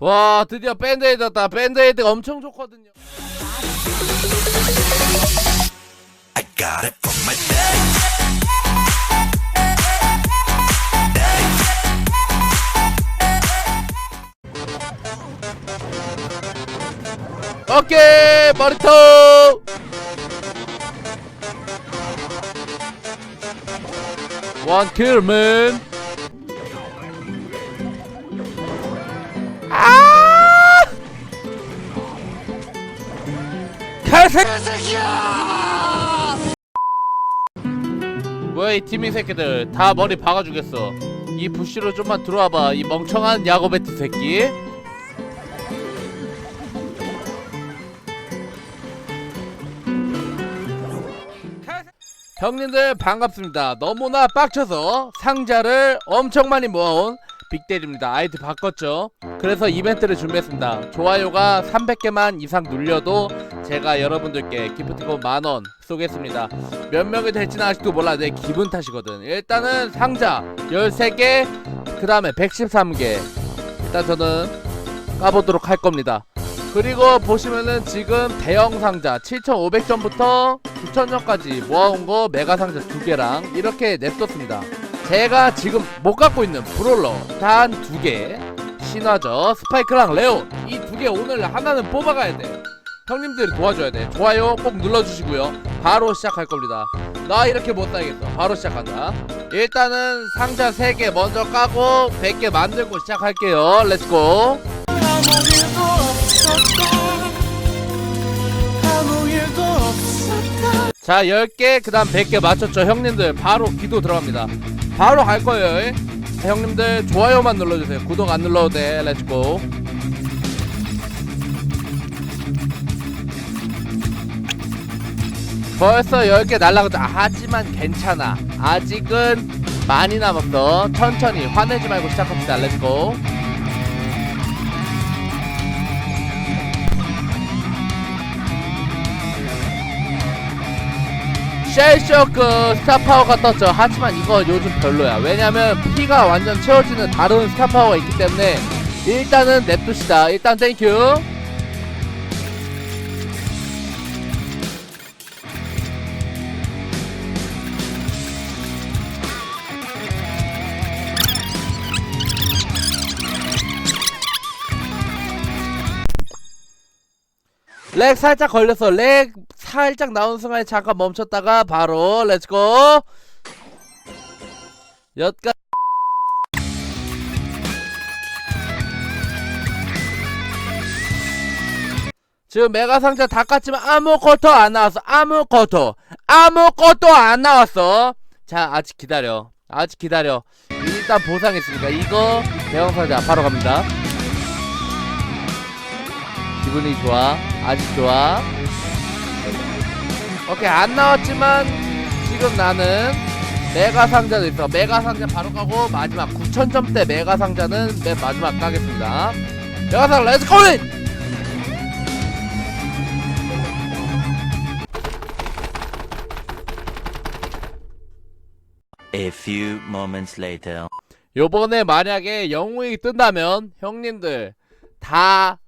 와 드디어 밴드에이드 떴다. 밴드에이드가 엄청 좋거든요. 오케이 머리통 원킬맨 개새끼야! 뭐야 이 팀이 새끼들. 다 머리 박아주겠어. 이 부시로 좀만 들어와봐 이 멍청한 야고베트 새끼. 형님들 반갑습니다. 너무나 빡쳐서 상자를 엄청 많이 모아온 빅데리입니다. 아이디 바꿨죠. 그래서 이벤트를 준비했습니다. 좋아요가 300개만 이상 눌려도 제가 여러분들께 기프티콘 만원 쏘겠습니다. 몇 명이 될지는 아직도 몰라. 내 기분 탓이거든. 일단은 상자 13개, 그 다음에 113개. 일단 저는 까보도록 할 겁니다. 그리고 보시면은 지금 대형 상자 7,500점부터 9,000점까지 모아온 거 메가 상자 두 개랑 이렇게 냅뒀습니다. 제가 지금 못 갖고 있는 브롤러 단 두 개, 신화저, 스파이크랑 레온 이 두 개 오늘 하나는 뽑아가야 돼. 형님들이 도와줘야 돼. 좋아요 꼭 눌러주시고요. 바로 시작할 겁니다. 나 이렇게 못 살겠어. 바로 시작한다. 일단은 상자 3개 먼저 까고 100개 만들고 시작할게요. 렛츠고. 자 10개 그 다음 100개 맞췄죠 형님들 바로 기도 들어갑니다 바로 갈 거예요. 자, 형님들 좋아요만 눌러주세요. 구독 안 눌러도 돼. 렛츠고 벌써 10개 날라갔다. 하지만 괜찮아. 아직은 많이 남았어. 천천히 화내지 말고 시작합시다. 렛츠고 쉘쇼크 스타파워가 떴죠. 하지만 이거 요즘 별로야. 왜냐면 피가 완전 채워지는 다른 스타파워가 있기 때문에 일단은 냅둡시다. 일단 땡큐 렉 살짝 걸렸어 렉 살짝 나온 순간에 잠깐 멈췄다가 바로 렛츠고 엿가 지금 메가 상자 다 깠지만 아무것도 안 나왔어. 아무것도. 아무것도 안 나왔어. 자 아직 기다려. 아직 기다려. 일단 보상했으니까 이거 대형 상자 바로 갑니다. 기분이 좋아? 아직 좋아 오케이 안 나왔지만 지금 나는 메가 상자도 있어 메가 상자 바로 가고 마지막 9,000점대 메가 상자는 맨 마지막 가겠습니다 메가 상자 렛츠고 잇! A few moments later. 요번에 만약에 영웅이 뜬다면 형님들 다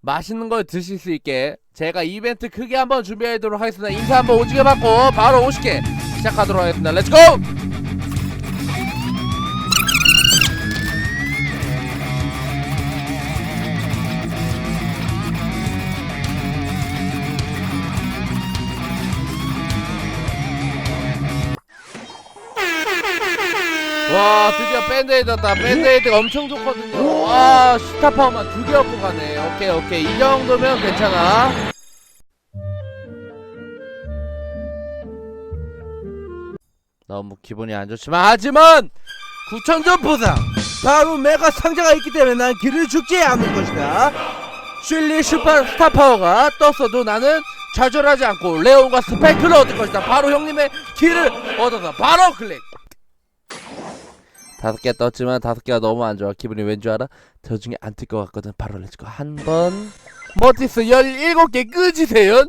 맛있는 걸 드실 수 있게 제가 이벤트 크게 한번 준비하도록 하겠습니다 인사 한번 오지게 받고 바로 50개 시작하도록 하겠습니다 렛츠고! 와 드디어 밴드에이드 떴다 밴드에이드가 엄청 좋거든요. 와 스타파워만 두개 얻고 가네. 오케이 오케이. 이 정도면 괜찮아. 너무 기분이 안 좋지만 하지만 9천점 보상. 바로 메가 상자가 있기 때문에 난 길을 죽지 않을 것이다. 슐리 슈퍼 스타파워가 떴어도 나는 좌절하지 않고 레온과 스파이크를 얻을 것이다. 바로 형님의 길을 얻어서 바로 클릭 다섯 개 떴지만 다섯 개가 너무 안 좋아. 기분이 왠 줄 알아? 저 중에 안 뜰 것 같거든. 바로 렛츠고 한 번. 머티스 17개 끄지세요.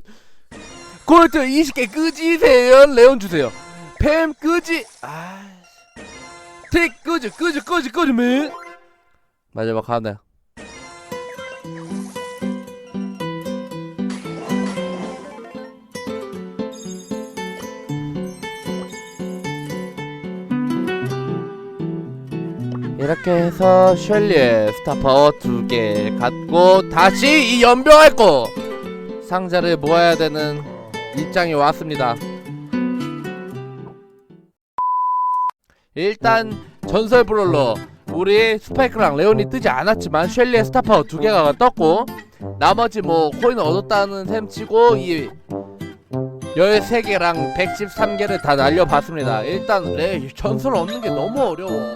골드 20개 끄지세요. 레온 주세요. 팸 끄지. 아. 트릭 끄지 끄지 끄지 끄지 맨. 마지막 하나. 이렇게 해서 쉘리의 스타파워 두 개 갖고 다시 이 연병할 거 상자를 모아야 되는 입장이 왔습니다. 일단 전설 브롤러 우리 스파이크랑 레온이 뜨지 않았지만 쉘리의 스타파워 두 개가 떴고 나머지 뭐 코인 얻었다는 셈 치고 이 13개랑 113개를 다 날려봤습니다. 일단 레 전설 얻는 게 너무 어려워.